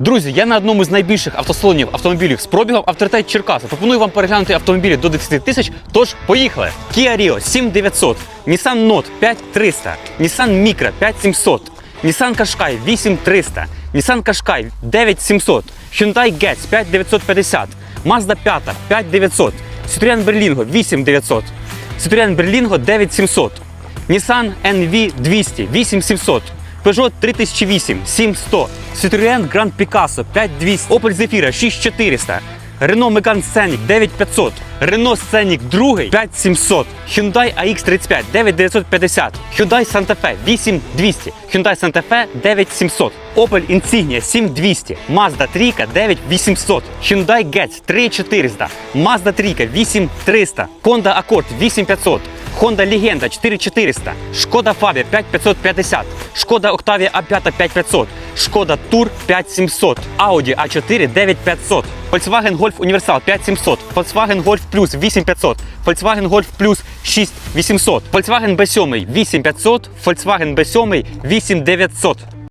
Друзі, я на одному з найбільших автосалонів автомобілів з пробігом авторитет Черкаси. Пропоную вам переглянути автомобілі до 10 тисяч. Тож поїхали. Kia Rio 7900, Nissan Note 5300, Nissan Micra 5700, Nissan Qashqai 8300, Nissan Qashqai 9700, Hyundai Getz 5950, Mazda 5 5900, Citroen Berlingo 8900, Citroen Berlingo 9700, Nissan NV 200 8700, Peugeot 3008 7100, Citroën Grand Picasso 5200, Opel Zafira 6400, Renault Megane Scenic 9500, Renault Scenic 2 5700, Hyundai AX35 9950, Hyundai Santa Fe 8200, Hyundai Santa Fe 9700, Opel Insignia 7200, Mazda 3 9800, Hyundai Getz 3400, Mazda 3 8300, Honda Accord 8500, Honda Legenda 4400, Шкода Fabia 5550, Шкода Octavia A5 5500, Шкода Тур 5700, Audi A4 9500, Volkswagen Golf Universal 5700, Volkswagen Golf Plus 8500, Volkswagen Golf Plus 6800, Volkswagen B7 8500, Volkswagen B7 8900.